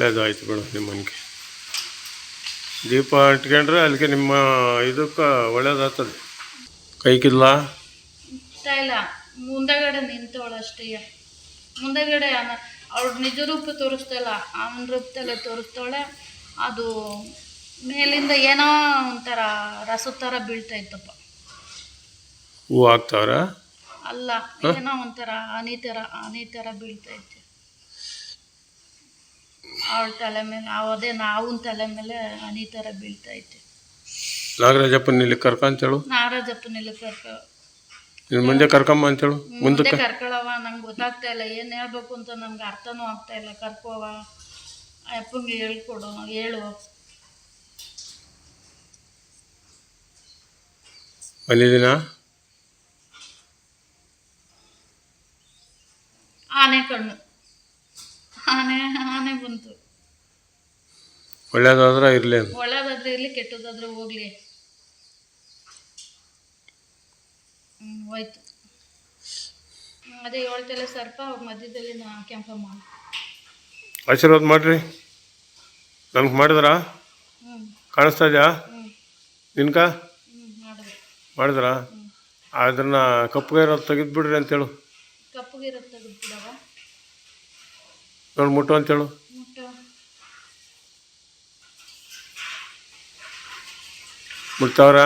Madam ಒಳ್ಳೇದಾಯ್ತು ಬಿಡು ನಿಮ್ಮ ಮನೆಗೆ ದೀಪ ಇಟ್ಕೊಂಡ್ರೆ ಅಲ್ಲಿಗೆ ನಿಮ್ಮ ಇದಕ್ಕೆ ಒಳ್ಳೇದಾಗ್ತದೆ. ಕೈಕಿಲ್ಲ ಇಲ್ಲ ಮುಂದಗಡೆ ನಿಂತವಳಷ್ಟೇ ಮುಂದಗಡೆ ಅವಳು ನಿಜ ರೂಪ ತೋರಿಸ್ತಾಯಿಲ್ಲ ಅವನ ರೂಪದಲ್ಲೇ ತೋರಿಸ್ತಾಳೆ. ಅದು ಮೇಲಿಂದ ಏನೋ ಒಂಥರ ರಸ ಥರ ಬೀಳ್ತಾಯಿತ್ತಪ್ಪ ಹೂ ಹಾಕ್ತಾವ್ರ? ಅಲ್ಲ ಏನೋ ಒಂಥರ ಹನಿ ಥರ ಹನಿ ಥರ ಬೀಳ್ತೈತೆ ಅವಳ ತಲೆ ಮೇಲೆ ಅದೇ ನಾವನ್ ತಲೆ ಮೇಲೆ ಹನಿ ಥರ ಬೀಳ್ತೈತೆ ನಾಗರಾಜಪ್ಪನ ಇಲ್ಲಿ ಕರ್ಕೊಂತೇಳು ನಾಗರಾಜಪ್ಪನೆಲ್ಲ ಕರ್ಕ. ನಿನ್ನ ಮುಂದೆ ಕರ್ಕಮ್ಮ ಅಂತೇಳು ಮುಂದೆ ಮುಂದಕ್ಕೆ? ಕರ್ಕೊಳವ ನಂಗೆ ಗೊತ್ತಾಗ್ತಾ ಇಲ್ಲ. ಏನು ಹೇಳ್ಬೇಕು ಅಂತ ನಮ್ಗೆ ಅರ್ಥನೂ ಆಗ್ತಾ ಇಲ್ಲ. ಕರ್ಕೋವ ಅಪ್ಪಂಗೆ ಹೇಳ್ಕೊಡು ಹೇಳು. ಬಂದಿದ್ದೀನಾ ಆನೆ ಕಣ್ಣು. ಆನೆ ಆನೆ ಬಂತು. ಒಳ್ಳೇದಾದ್ರೆ ಇರಲಿ. ಒಳ್ಳೇದಾದ್ರೆ ಇರಲಿ ಕೆಟ್ಟದಾದ್ರೆ ಹೋಗ್ಲಿ. ಹೋಯ್ತು. ಅದೇ ಹೇಳ್ತಲ್ಲ ಸರ್ಪ ಮಧ್ಯದಲ್ಲಿ ನಾ ಕೆಂಪಮ್ಮ ಆಶೀರ್ವಾದ ಮಾಡಿರಿ. ನನಗೆ ಮಾಡಿದ್ರಾ? ಕಾಣಿಸ್ತಾ ಇದೆಯಾ? ನಿನ್ಕ ಮಾಡಿದ್ರ ಮಾಡಿದೆ. ಮಾಡಿದ್ರಾ? ಅದನ್ನ ಕಪ್ಪಗೆ ಇರೋದು ತೆಗೆದ್ಬಿಡ್ರಿ ಅಂತೇಳು. ಕಪ್ಪಗಿರುತ್ತೆ ತೆಗೆದ್ಬಿಡವ ನೋಡಿ ಮುಟ್ಟು ಅಂತೇಳು. ಮುಟ್ತಾವ್ರ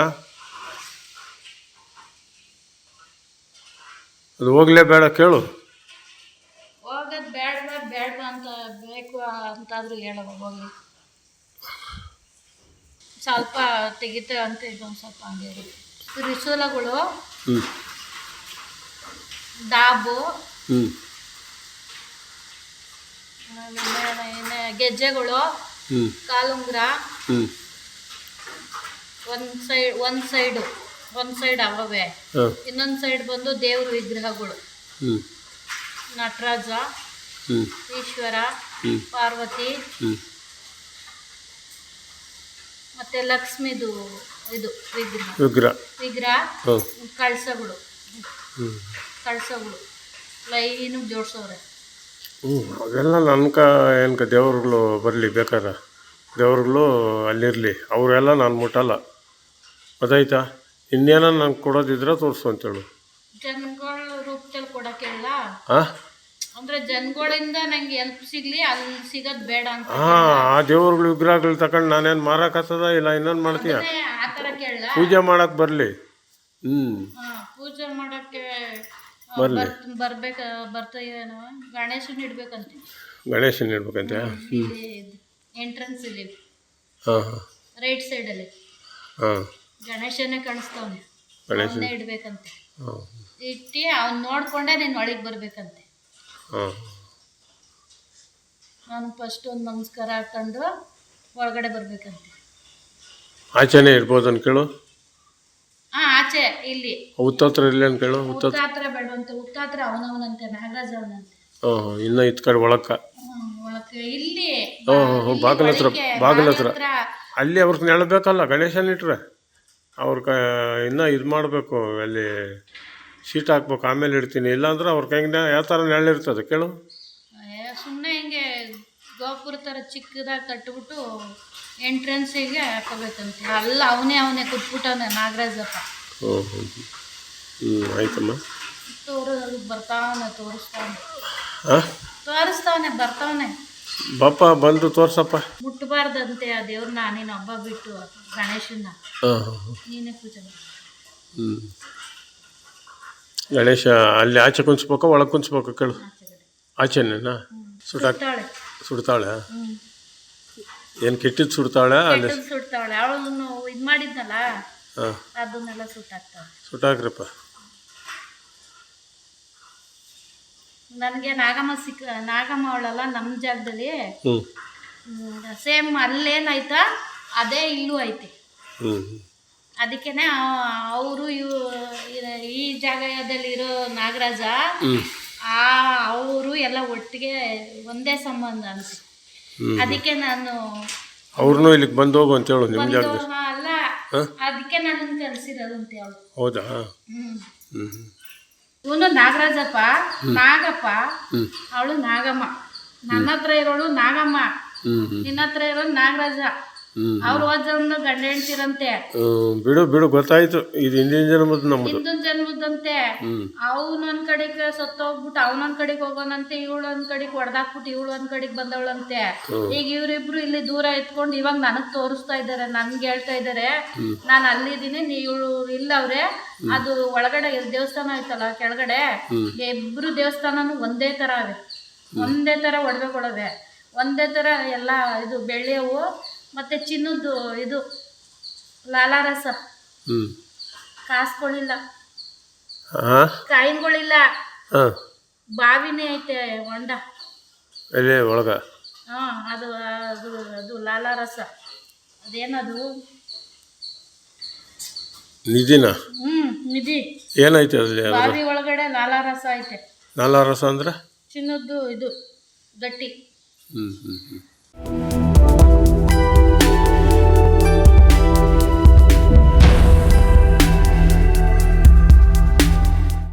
ಅದು ಹೋಗ್ಲೇ ಬೇಡ ಕೇಳು. ಹೋಗೋದು ಬೇಡವಾ ಬೇಡವಾ ಅಂತ ಬೇಕು ಅಂತಾದರೂ ಹೇಳವ ಹೋಗಿ ಸ್ವಲ್ಪ ತೆಗಿತೆ ಅಂತ ಇದೊಂದು ಸ್ವಲ್ಪ ಹಂಗೆ ತ್ರಿಶೂಲಗಳು ಡಾಬು ಗೆಜ್ಜೆಗಳು ಕಾಲುಂಗ್ರ ಹ್ಞೂ ಒಂದು ಸೈಡ್ ಒಂದು ಸೈಡು ಒಂದು ಸೈಡ್ ಅವವೇ. ಹಾಂ. ಇನ್ನೊಂದು ಸೈಡ್ ಬಂದು ದೇವ್ರ ವಿಗ್ರಹಗಳು. ನಟರಾಜ ಈಶ್ವರ ಪಾರ್ವತಿ ಮತ್ತೆ ಲಕ್ಷ್ಮಿದು ಇದು ವಿಗ್ರಹ. ವಿಗ್ರಹ. ಕಳಸಗಳು. ಕಳಸಗಳು. ಲೈನು ಜೋಡ್ಸವ್ರೆ. ಹ್ಞೂ ಅವೆಲ್ಲ ನನ್ಕ ಏನ್ಕ ದೇವ್ರುಗಳು ಬರಲಿ ಬೇಕಾದ್ರೆ. ದೇವ್ರುಗಳು ಅಲ್ಲಿರಲಿ. ಅವರೆಲ್ಲ ನಾನು ಮುಟ್ಟಲ್ಲ. ಗೊತ್ತಾಯ್ತಾ ಇನ್ನೇನ ನಂಗೆ ಕೊಡೋದಿದ್ರೆ ತೋರಿಸು ಅಂತೇಳು. ಜನಗಳ ರೂಪದಲ್ಲಿ ಕೊಡೋಕ್ಕಿಲ್ಲ? ಹಾಂ ಅಂದ್ರೆ ಜನಗಳಿಂದ ನಂಗೆ ಹೆಲ್ಪ್ ಸಿಗ್ಲಿ ಅಲ್ಲಿ ಸಿಗೋದ್ ಬೇಡ ಅಂತ ಹಾಂ ಆ ದೇವ್ರಗಳು ವಿಗ್ರಹಗಳು ತಗೊಂಡು ನಾನೇನು ಮಾರಕ್ಕಾಗ್ತದ ಇಲ್ಲ ಇನ್ನೊಂದು ಮಾಡ್ತೀಯ? ಆ ಥರ ಕೇಳ ಪೂಜೆ ಮಾಡಕ್ಕೆ ಬರಲಿ. ಹ್ಞೂ ಪೂಜೆ ಮಾಡಕ್ಕೆ ಆ, ಬರ್ಲಿ. ಬರ್ತ್- ಬರ್ಬೇಕ ಬರ್ತಾ ಏನೋ ಗಣೇಶನ್ ಇಡ್ಬೇಕಂತೆ. ಗಣೇಶನ ಇಡ್ಬೇಕಂತೆ? ಎಂಟ್ರೆನ್ಸ್ ಇಲ್ಲಿ ಹಾಂ ಹಾಂ. ರೈಟ್ ಅಲ್ಲಿ. ಹಾಂ. ಗಣೇಶನೇ? ಕಾಣಿಸ್ತಾವನೆ ಅವನ್ನೇ ಇಡ್ಬೇಕಂತೆ. ಹಾಂ. ಇಟ್ಟು ಅವ್ನ ನೋಡ್ಕೊಂಡೆ ನೀನು ಒಳಗೆ ಬರ್ಬೇಕಂತೆ. ಹಾಂ. ನಾನು ಫಸ್ಟ್ ಒಂದು ನಮಸ್ಕಾರ ಹಾಕೊಂಡು ಒಳಗಡೆ ಬರ್ಬೇಕಂತೆ. ಆಚೆನೇ ಇರ್ಬೋದು ಅಂತ ಕೇಳು ಹಾ ಆಚೆ ಇಲ್ಲಿ. ಉತ್ತತ್ರ ಇಲ್ಲ ಅಂತ ಕೇಳು ಉತ್ತ ಉತ್ತಾತ್ರ ಬೇಡವಂತೆ ಉತ್ತಾತ್ರ ಅವನವನಂತೆ ನಾಗರಾಜ ಅವನಂತೆ. ಹಾಂ ಇನ್ನೂ ಇತ್ ಕಡೆ ಒಳಕ್ಕ. ಹ್ಮ್, ಒಳಕ್ಕೆ ಇಲ್ಲಿ ಹ್ಞೂ ಹ್ಞೂ ಹ್ಞೂ ಇಲ್ಲಿ ಬಾಗಿಲ ಹತ್ರ ಒಳಕ್ಕೆ, ಬಾಗಿಲ ಬಾಗಿಲ ಹತ್ರ ಹತ್ರ ಅಲ್ಲಿ ಅವ್ರಿಗೆ ನೆಳಬೇಕಲ್ಲ ಗಣೇಶನ ಇಟ್ರೆ. ಅವ್ರ ಕ ಇನ್ನೂ ಇದು ಮಾಡಬೇಕು ಅಲ್ಲಿ ಶೀಟ್ ಹಾಕ್ಬೇಕು ಆಮೇಲೆ ಇಡ್ತೀನಿ. ಇಲ್ಲಾಂದ್ರೆ ಅವ್ರ ಕೈಗೆ ಯಾವ ಥರ ನೆರಳಿರ್ತದೆ ಕೇಳು. ಸುಮ್ಮನೆ ಹಿಂಗೆ ಗೋಪುರ ಥರ ಚಿಕ್ಕದಾಗಿ ಕಟ್ಬಿಟ್ಟು ಎಂಟ್ರೆನ್ಸಿಗೆ ಹಾಕೋಬೇಕಂತೆ. ಅಲ್ಲ ಅವನೇ ಅವನೇ ಕುತ್ಬಿಟ್ಟವನೆ ನಾಗರಾಜಪ್ಪ. ಹ್ಞೂ ಹ್ಞೂ ಹ್ಞೂ ಆಯ್ತಮ್ಮ. ತೋರ ಬರ್ತಾವನೆ ತೋರಿಸ್ತಾವನೆ. ಹಾಂ ತೋರಿಸ್ತಾವನೆ ಬರ್ತಾವನೆ. ಬಪ್ಪ ಬಂದು ತೋರ್ಸಪ್ಪ. ಮುಟ್ಟಬಾರ್ದಂತೆ ಆ ದೇವ್ರನ್ನ ನೀನು ಹಬ್ಬ ಬಿಟ್ಟು ಗಣೇಶನ್ನ. ನೀನೇ ಪೂಜೆ ಹ್ಞೂ ಗಣೇಶ ಅಲ್ಲಿ ಆಚೆ ಕುಂಚ್ಬೇಕ ಒಳಗೆ ಕುಂಚ್ಬೇಕು ಕೇಳು. ಆಚೆನೇನಾ? ಸುಡ್ತಾಳೆ. ಸುಡ್ತಾಳೆ? ಏನು ಕೆಟ್ಟಿದ್ದು ಸುಡ್ತಾಳೆ ಅಲ್ಲಿ? ಸುಡ್ತಾಳೆ. ಅವಳು ಅವಳನ್ನು ಇದು ಮಾಡಿದ್ನಲ್ಲ? ಅದನ್ನೆಲ್ಲ ಸುಟ್ಟಾಕ್ತಾಳೆ. ಸುಟ್ಟಾಕ್ರಪ್ಪ. ನನಗೆ ನಾಗಮ್ಮ ಸಿಕ್ಕ ನಾಗಮ್ಮ ಅವಳಲ್ಲ ನಮ್ಮ ಜಾಗದಲ್ಲಿ. ಸೇಮ್ ಅಲ್ಲೇನಾಯ್ತಾ ಅದೇ ಇಲ್ಲೂ ಐತೆ. ಅದಕ್ಕೇನೆ ಅವರು ಇವು ಈ ಜಾಗದಲ್ಲಿರೋ ನಾಗರಾಜ ಆ ಅವರು ಎಲ್ಲ ಒಟ್ಟಿಗೆ ಒಂದೇ ಸಂಬಂಧ ಅಂತ. ಅದಕ್ಕೆ ನಾನು ಅವ್ರನ್ನೂ ಇಲ್ಲಿಗೆ ಬಂದು ಹೋಗು ಅಂತೇಳು ನಿಮ್ಮ ನಿಮ್ಗೆ ಅಲ್ಲ ಅದಕ್ಕೆ ಅದಕ್ಕೆ ನನ್ನನ್ನು ಅಂತ ಹೇಳು ಹೌದಾ? ಹ್ಞೂ ಇವನು ನಾಗರಾಜಪ್ಪ ನಾಗಪ್ಪ ಅವಳು ನಾಗಮ್ಮ. ನನ್ನ ಹತ್ರ ಇರೋಳು ನಾಗಮ್ಮ. ನಿನ್ನ ಹತ್ರ ಇರೋಳು ನಾಗರಾಜ. ಅವ್ರು ಹೋದ್ರನ್ನು ಗಂಡ ಹೆಂಡ್ತಿರಂತೆ. ಬಿಡು ಬಿಡು ಗೊತ್ತಾಯ್ತು. ಇದು ಹಿಂದಿನ ಜನ್ಮದ ನಮ್ಮದು ಹಿಂದಿನ ಜನ್ಮದಂತೆ. ಅವ್ನು ಒಂದ್ ಕಡೆಗೆ ಸತ್ತೋಗ್ಬಿಟ್ಟು ಅವನೊಂದ್ ಕಡೆಗೆ ಹೋಗೋನಂತೆ ಇವಳು ಒಂದ್ ಕಡೆಗೆ ಹೊಡೆದಾಕ್ಬಿಟ್ಟು ಇವಳು ಒಂದ್ ಕಡೆಗೆ ಬಂದವಳಂತೆ. ಈಗ ಇವ್ರಿಬ್ರು ಇಲ್ಲಿ ದೂರ ಎತ್ಕೊಂಡು ಇವಾಗ ನನಗ್ ತೋರಿಸ್ತಾ ಇದ್ದಾರೆ ನನ್ಗೆ ಹೇಳ್ತಾ ಇದ್ದಾರೆ ನಾನು ಅಲ್ಲಿದ್ದೀನಿ ನೀವು ಇಲ್ಲ ಅವರೇ ಅದು ಒಳಗಡೆ ದೇವಸ್ಥಾನ ಐತಲ್ಲ ಕೆಳಗಡೆ? ಇಬ್ರು ದೇವಸ್ಥಾನನು ಒಂದೇ ತರ ಅವೆ. ಒಂದೇ ತರ ಒಡವೆ ಕೊಡವೆ ಒಂದೇ ತರ ಎಲ್ಲ ಇದು ಬೆಳ್ಳಿಯವು ಮತ್ತೆ ಚಿನ್ನದ್ದು ಇದು ಲಾಲಾರಸ ಹ್ಞೂ ಕಾಸ್ಗಳಿಲ್ಲ ಹಾಂ ಕಾಯಿನ್ಗಳಿಲ್ಲ. ಹಾಂ ಬಾವಿನೇ ಐತೆ ಹೊಂಡ. ಎಲ್ಲಿ ಒಳಗ? ಅದು ಅದು ಅದು ಅದು ಲಾಲಾರಸ ಅದೇನದು? ನಿಧಿನ? ಹ್ಮ್ ನಿಧಿ. ಏನೈತೆ ಅದ್ರಲ್ಲಿ ಬಾವಿ ಒಳಗಡೆ ಲಾಲಾರಸ ಐತೆ. ಲಾಲಾ ರಸ ಅಂದ್ರೆ? ಚಿನ್ನದ್ದು ಇದು ಗಟ್ಟಿ. ಹ್ಞೂ ಹ್ಞೂ ಹ್ಞೂ